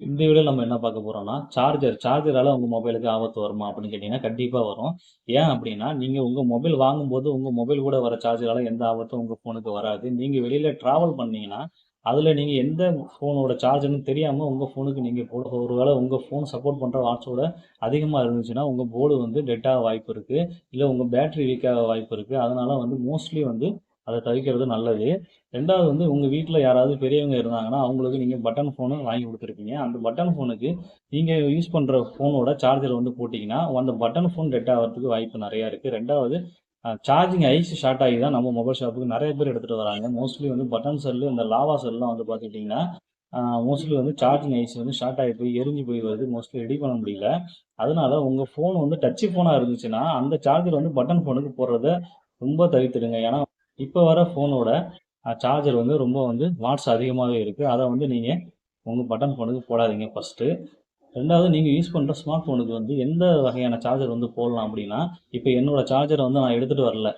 இந்த வீடியோல நம்ம என்ன பார்க்க போறோம்னா, சார்ஜர் சார்ஜரால உங்க மொபைலுக்கு ஆபத்து வருமா? அப்படின்னு கேட்டீங்கன்னா, கண்டிப்பா வரும். ஏன் அப்படின்னா, நீங்க உங்க மொபைல் வாங்கும்போது, உங்க மொபைல் கூட வர சார்ஜரால எந்த ஆபத்தும் உங்க ஃபோனுக்கு வராது. நீங்க வெளியில டிராவல் பண்ணீங்கன்னா, அதுல நீங்க எந்த ஃபோனோட சார்ஜர்னு தெரியாம உங்க ஃபோனுக்கு நீங்க போட ஒருவேளை உங்க ஃபோன் சப்போர்ட் பண்ற வாட்ஸோட அதிகமா இருந்துச்சுன்னா, உங்க போர்டு வந்து டெட்டாக வாய்ப்பு இருக்கு. இல்ல உங்க பேட்டரி வீக்காக வாய்ப்பு இருக்கு. அதனால வந்து மோஸ்ட்லி வந்து அதை தவிர்க்கிறது நல்லது. ரெண்டாவது வந்து உங்கள் வீட்டில் யாராவது பெரியவங்க இருந்தாங்கன்னா, அவங்களுக்கு நீங்கள் பட்டன் ஃபோனு வாங்கி கொடுத்துருக்கீங்க அந்த பட்டன் ஃபோனுக்கு நீங்கள் யூஸ் பண்ணுற ஃபோனோட சார்ஜர் வந்து போட்டிங்கன்னா அந்த பட்டன் ஃபோன் டெட் ஆகிறதுக்கு வாய்ப்பு நிறையா இருக்குது ரெண்டாவது சார்ஜிங் ஐஸ் ஷார்ட் ஆகி தான் நம்ம மொபைல் ஷாப்புக்கு நிறைய பேர் எடுத்துகிட்டு வராங்க. மோஸ்ட்லி வந்து பட்டன் செல்லு, இந்த லாவா செல்லாம் வந்து பார்த்துக்கிட்டிங்கன்னா மோஸ்ட்லி வந்து சார்ஜிங் ஐஸ் வந்து ஷார்ட் ஆகி போய் எரிஞ்சு போய் வருது. மோஸ்ட்லி ரெடி பண்ண முடியல. அதனால உங்கள் ஃபோன் வந்து டச் ஃபோனாக இருந்துச்சுன்னா, அந்த சார்ஜர் வந்து பட்டன் ஃபோனுக்கு போடுறத ரொம்ப தவிர்த்துடுங்க. ஏன்னா, இப்போ வர ஃபோனோட சார்ஜர் வந்து ரொம்ப வந்து வாட்ஸ் அதிகமாகவே இருக்குது அதை வந்து நீங்கள் உங்கள் பட்டன் ஃபோனுக்கு போடாதீங்க ஃபர்ஸ்ட்டு. ரெண்டாவது நீங்கள் யூஸ் பண்ணுற ஸ்மார்ட் ஃபோனுக்கு வந்து எந்த வகையான சார்ஜர் வந்து போடலாம் அப்படின்னா, இப்போ என்னோடய சார்ஜரை வந்து நான் எடுத்துகிட்டு வரல.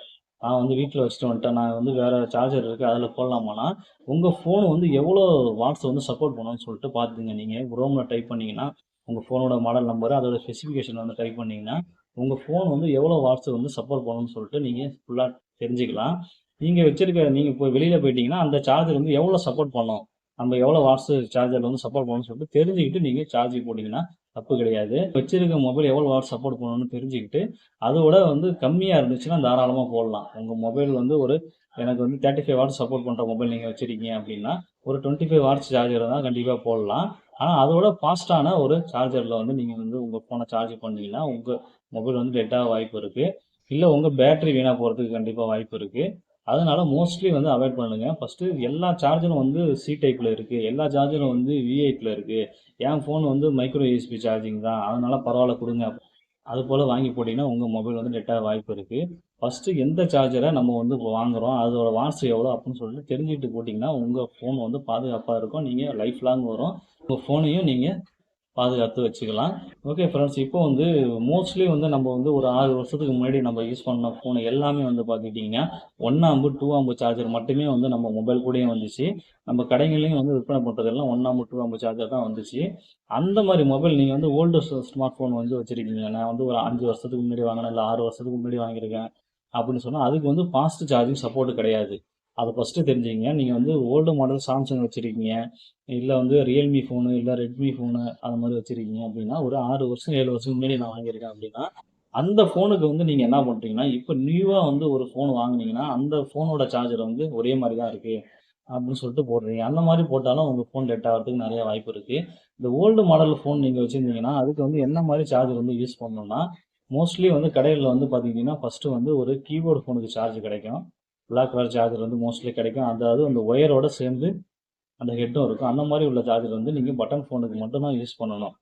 நான் வந்து வீட்டில் வச்சுட்டு வந்துட்டேன். நான் வந்து வேறு சார்ஜர் இருக்குது அதில் போடலாமானா உங்கள் ஃபோன் வந்து எவ்வளோ வாட்ஸ் வந்து சப்போர்ட் பண்ணும்னு சொல்லிட்டு பார்த்துங்க நீங்கள் குரோமில் டைப் பண்ணிங்கன்னா உங்கள் ஃபோனோட மாடல் நம்பர், அதோட ஸ்பெசிஃபிகேஷன் வந்து டைப் பண்ணிங்கன்னா உங்கள் ஃபோன் வந்து எவ்வளோ வாட்ஸ் வந்து சப்போர்ட் பண்ணணும்னு சொல்லிட்டு நீங்கள் ஃபுல்லாக தெரிஞ்சுக்கலாம். நீங்கள் வச்சிருக்க நீங்கள் இப்போ வெளியில் போயிட்டீங்கன்னா, அந்த சார்ஜர் வந்து எவ்வளோ சப்போர்ட் பண்ணணும் நம்ம எவ்வளோ வாட்ஸ் சார்ஜர் வந்து சப்போர்ட் பண்ணணும்னு சொல்லிட்டு தெரிஞ்சுக்கிட்டு நீங்கள் சார்ஜ் போட்டிங்கன்னா தப்பு கிடையாது. வச்சிருக்க மொபைல் எவ்வளோ வாட்ஸ் சப்போர்ட் பண்ணணும்னு தெரிஞ்சுக்கிட்டு, அதோட வந்து கம்மியாக இருந்துச்சுன்னா தாராளமாக போடலாம். உங்கள் மொபைல் வந்து ஒரு எனக்கு வந்து 35 வாட்ஸ் சப்போர்ட் பண்ணுற மொபைல் நீங்கள் வச்சிருக்கீங்க அப்படின்னா, ஒரு 25 வாட்ஸ் சார்ஜர் தான் கண்டிப்பாக போடலாம். ஆனால் அதோட ஃபாஸ்ட்டான ஒரு சார்ஜரில் வந்து நீங்கள் வந்து உங்கள் ஃபோனை சார்ஜ் பண்ணிங்கன்னா உங்கள் மொபைல் வந்து டெட்டாக வாய்ப்பு இருக்குது இல்லை உங்கள் பேட்டரி வீணாக போகிறதுக்கு கண்டிப்பாக வாய்ப்பு இருக்குது அதனால் மோஸ்ட்லி வந்து அவாய்ட் பண்ணுங்கள் ஃபர்ஸ்ட்டு எல்லா சார்ஜரும் வந்து சி டைப்பில் இருக்குது எல்லா சார்ஜரும் வந்து விஐட்டில் இருக்குது என் ஃபோன் வந்து மைக்ரோ யூஎஸ்பி சார்ஜிங் தான். அதனால் பரவாயில்ல கொடுங்க அது போல் வாங்கி போட்டிங்கன்னா உங்கள் மொபைல் வந்து லெட்டாக வாய்ப்பு இருக்குது ஃபஸ்ட்டு எந்த சார்ஜரை நம்ம வந்து இப்போ வாங்குகிறோம் அதோட வாட்ஸ் எவ்வளோ அப்படின்னு சொல்லிட்டு தெரிஞ்சுக்கிட்டு போட்டிங்கன்னா உங்கள் ஃபோன் வந்து பாதுகாப்பாக இருக்கும். நீங்கள் லைஃப் லாங் வரும். உங்கள் ஃபோனையும் நீங்கள் பாதுகாத்து வச்சுக்கலாம். ஓகே ஃப்ரெண்ட்ஸ் இப்போ வந்து மோஸ்ட்லி வந்து நம்ம வந்து ஒரு ஆறு வருஷத்துக்கு முன்னாடி நம்ம யூஸ் பண்ண ஃபோன் எல்லாமே வந்து பார்த்துக்கிட்டிங்கன்னா 1 ஆம்பு, டூ ஆம்பு சார்ஜர் மட்டுமே வந்து நம்ம மொபைல் கூடயே வந்துச்சு. நம்ம கடைகள்லையும் வந்து விற்பனை பண்ணுறதெல்லாம் 1 ஆம்பு, டூ ஆம்பு சார்ஜர் தான் வந்துச்சு. அந்த மாதிரி மொபைல் நீங்கள் வந்து ஓல்டு ஸ்மார்ட் ஃபோன் வந்து வச்சுருக்கீங்க நான் வந்து ஒரு அஞ்சு வருஷத்துக்கு முன்னாடி வாங்கினேன், இல்லை ஆறு வருஷத்துக்கு முன்னாடி வாங்கியிருக்கேன் அப்படின்னு சொன்னால் அதுக்கு வந்து ஃபாஸ்ட் சார்ஜிங் சப்போர்ட் கிடையாது. அதை ஃபஸ்ட்டு தெரிஞ்சுக்கங்க. நீங்கள் வந்து ஓல்டு மாடல் சாம்சங் வச்சுருக்கீங்க இல்லை வந்து ரியல்மி ஃபோனு, இல்லை ரெட்மி ஃபோனு அந்த மாதிரி வச்சுருக்கீங்க அப்படின்னா, ஒரு ஆறு வருஷம், ஏழு வருஷத்துக்கு முன்னாடி நான் வாங்கியிருக்கேன் அப்படின்னா, அந்த ஃபோனுக்கு வந்து நீங்கள் என்ன பண்ணுறீங்கன்னா இப்போ நியூவாக வந்து ஒரு ஃபோன் வாங்குனீங்கன்னா, அந்த ஃபோனோட சார்ஜர் வந்து ஒரே மாதிரி தான் இருக்குது அப்படின்னு சொல்லிட்டு போடுறீங்க. அந்த மாதிரி போட்டாலும் உங்கள் ஃபோன் டெட் ஆகிறதுக்கு நிறைய வாய்ப்பு இருக்குது இந்த ஓல்டு மாடல் ஃபோன் நீங்கள் வச்சுருந்தீங்கன்னா அதுக்கு வந்து என்ன மாதிரி சார்ஜர் வந்து யூஸ் பண்ணணும்னா, மோஸ்ட்லி வந்து கடையில் வந்து பார்த்தீங்கன்னா ஃபர்ஸ்ட்டு வந்து ஒரு கீபோர்டு ஃபோனுக்கு சார்ஜ் கிடைக்கும். பிளாக் கலர் சார்ஜர் வந்து மோஸ்ட்லி கிடைக்கும். அதாவது அந்த ஒயரோட சேர்ந்து அந்த ஹெட்டும் இருக்கும். அந்த மாதிரி உள்ள சார்ஜர் வந்து நீங்கள் பட்டன் ஃபோனுக்கு மட்டும்தான் யூஸ் பண்ணணும்.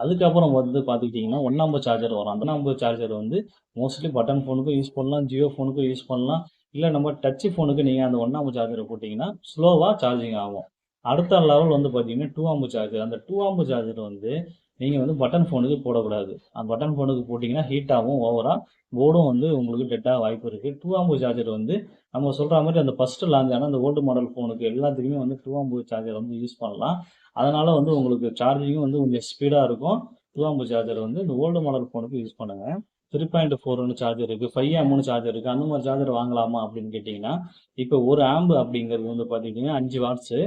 அதுக்கப்புறம் வந்து பார்த்துக்கிட்டிங்கன்னா ஒன் நம்பர் சார்ஜர் வரும். அந்த நம்பர் சார்ஜர் வந்து மோஸ்ட்லி பட்டன் ஃபோனுக்கும் யூஸ் பண்ணலாம், ஜியோ ஃபோனுக்கும் யூஸ் பண்ணலாம். இல்லை நம்ம டச் ஃபோனுக்கு நீங்கள் அந்த 1 ஆம்பு சார்ஜரை போட்டிங்கன்னா ஸ்லோவாக சார்ஜிங் ஆகும். அடுத்த லெவல் வந்து பார்த்தீங்கன்னா, டூ ஆம்பு சார்ஜர். அந்த டூ ஆம்பு சார்ஜர் வந்து நீங்கள் வந்து பட்டன் ஃபோனுக்கு போடக்கூடாது. அந்த பட்டன் ஃபோனுக்கு போட்டிங்கன்னா ஹீட் ஆகும் ஓவராக போர்டும் வந்து உங்களுக்கு டெட்டாக வாய்ப்பு இருக்குது டூ ஆம்பு சார்ஜர் வந்து நம்ம சொல்கிற மாதிரி அந்த ஃபஸ்ட்டு லான்ச் ஆனால் அந்த ஓல்டு மாடல் ஃபோனுக்கு எல்லாத்துக்குமே வந்து டூ ஆம்பு சார்ஜர் வந்து யூஸ் பண்ணலாம். அதனால் வந்து உங்களுக்கு சார்ஜிங்கும் வந்து கொஞ்சம் ஸ்பீடாக இருக்கும். டூ ஆம்பு சார்ஜர் வந்து இந்த ஓல்டு மாடல் ஃபோனுக்கு யூஸ் பண்ணுங்க. 3.4ன்னு சார்ஜர் இருக்குது ஃபைவ் ஆம்னு சார்ஜர் இருக்குது அந்த மாதிரி சார்ஜர் வாங்கலாமா அப்படின்னு கேட்டிங்கன்னா இப்போ ஒரு ஆம்பு அப்படிங்கிறது வந்து பார்த்துக்கிட்டிங்கன்னா அஞ்சு வாட்ஸு.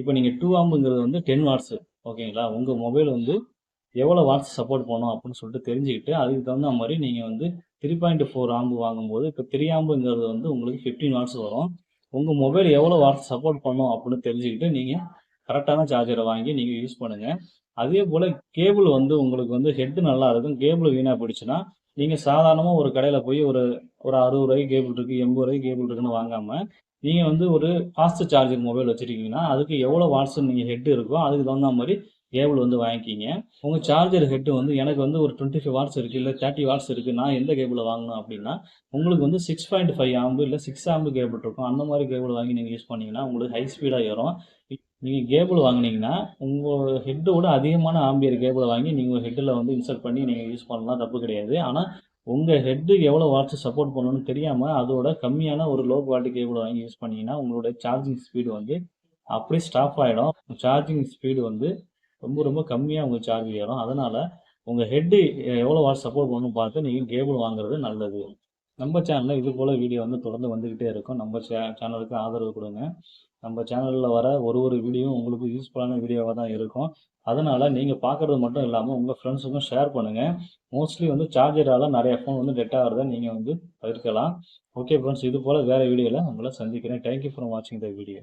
இப்போ நீங்கள் டூ ஆம்புங்கிறது வந்து 10 வாட்ஸு. ஓகேங்களா? உங்கள் மொபைல் வந்து எவ்வளோ வாட்ஸ் சப்போர்ட் பண்ணும் அப்படின்னு சொல்லிட்டு தெரிஞ்சுக்கிட்டு, அதுக்கு தகுந்த மாதிரி நீங்கள் வந்து 3.4 ஆம்பு வாங்கும்போது, இப்போ த்ரீ ஆம்புங்கிறது வந்து உங்களுக்கு 15 வாட்ஸ் வரும். உங்கள் மொபைல் எவ்வளோ வாட்ஸ் சப்போர்ட் பண்ணும் அப்படின்னு தெரிஞ்சுக்கிட்டு, நீங்கள் கரெக்டான சார்ஜரை வாங்கி நீங்கள் யூஸ் பண்ணுங்கள் அதே போல் கேபிள் வந்து உங்களுக்கு வந்து ஹெட்டு நல்லா இருக்கும். கேபிள் வீணாக போயிடுச்சுன்னா, நீங்கள் சாதாரணமாக ஒரு கடையில் போய் ஒரு ஒரு அறுபது ரூபாய்க்கு கேபிள் இருக்குது எண்பது ரூபாய்க்கு கேபிள் இருக்குன்னு வாங்காமல் நீங்கள் வந்து ஒரு ஃபாஸ்ட் சார்ஜிங் மொபைல் வச்சிருக்கீங்கன்னா, அதுக்கு எவ்வளோ வாட்ஸ் நீங்கள் ஹெட் இருக்கோ, அதுக்கு தகுந்த மாதிரி கேபிள் வந்து வாங்கிக்கிங்க. உங்கள் சார்ஜர் ஹெட்டு வந்து எனக்கு வந்து ஒரு 25 வாட்ஸ் இருக்குது இல்லை தேர்ட்டி வாட்ஸ் இருக்குது நான் எந்த கேபிளை வாங்கணும் அப்படின்னா, உங்களுக்கு வந்து 6.5 ஆம்பு இல்லை சிக்ஸ் ஆம்பு கேபிள் இருக்கும். அந்த மாதிரி கேபிள் வாங்கி நீங்கள் யூஸ் பண்ணிங்கன்னா உங்களுக்கு ஹை ஸ்பீடாக ஏறும். நீங்கள் கேபிள் வாங்குனீங்கன்னா, உங்கள் ஹெட்டோட அதிகமான ஆம்பியர் கேபிளை வாங்கி நீங்கள் ஹெட்டில் வந்து இன்சர்ட் பண்ணி நீங்கள் யூஸ் பண்ணலாம். தப்பு கிடையாது. ஆனால் உங்கள் ஹெட்டு எவ்வளோ வாட்ஸ் சப்போர்ட் பண்ணணும்னு தெரியாமல் அதோட கம்மியான ஒரு லோ குவாலிட்டி கேபிளை வாங்கி யூஸ் பண்ணிங்கன்னா உங்களுடைய சார்ஜிங் ஸ்பீடு வந்து அப்படியே ஸ்டாப் ஆகிடும் சார்ஜிங் ஸ்பீடு வந்து ரொம்ப ரொம்ப கம்மியாக உங்களுக்கு சார்ஜ் ஏறும். அதனால் உங்கள் ஹெட்டு எவ்வளோ வாட் சப்போர்ட் பண்ணணும் பார்த்து நீங்கள் கேபிள் வாங்குறது நல்லது. நம்ம சேனலில் இது போல் வீடியோ வந்து தொடர்ந்து வந்துக்கிட்டே இருக்கும். நம்ம சே சேனலுக்கு ஆதரவு கொடுங்க. நம்ம சேனலில் வர ஒரு ஒரு வீடியோ உங்களுக்கு யூஸ்ஃபுல்லான வீடியோவாக தான் இருக்கும். அதனால் நீங்கள் பார்க்குறது மட்டும் இல்லாமல் உங்கள் ஃப்ரெண்ட்ஸுக்கும் ஷேர் பண்ணுங்கள் மோஸ்ட்லி வந்து சார்ஜரால் நிறைய ஃபோன் வந்து டெட் ஆகிறத நீங்கள் வந்து தவிர்க்கலாம். ஓகே ஃப்ரெண்ட்ஸ் இது போல் வேறு வீடியோவில் உங்களை சந்திக்கிறேன். தேங்க்யூ ஃபார் வாட்சிங் த வீடியோ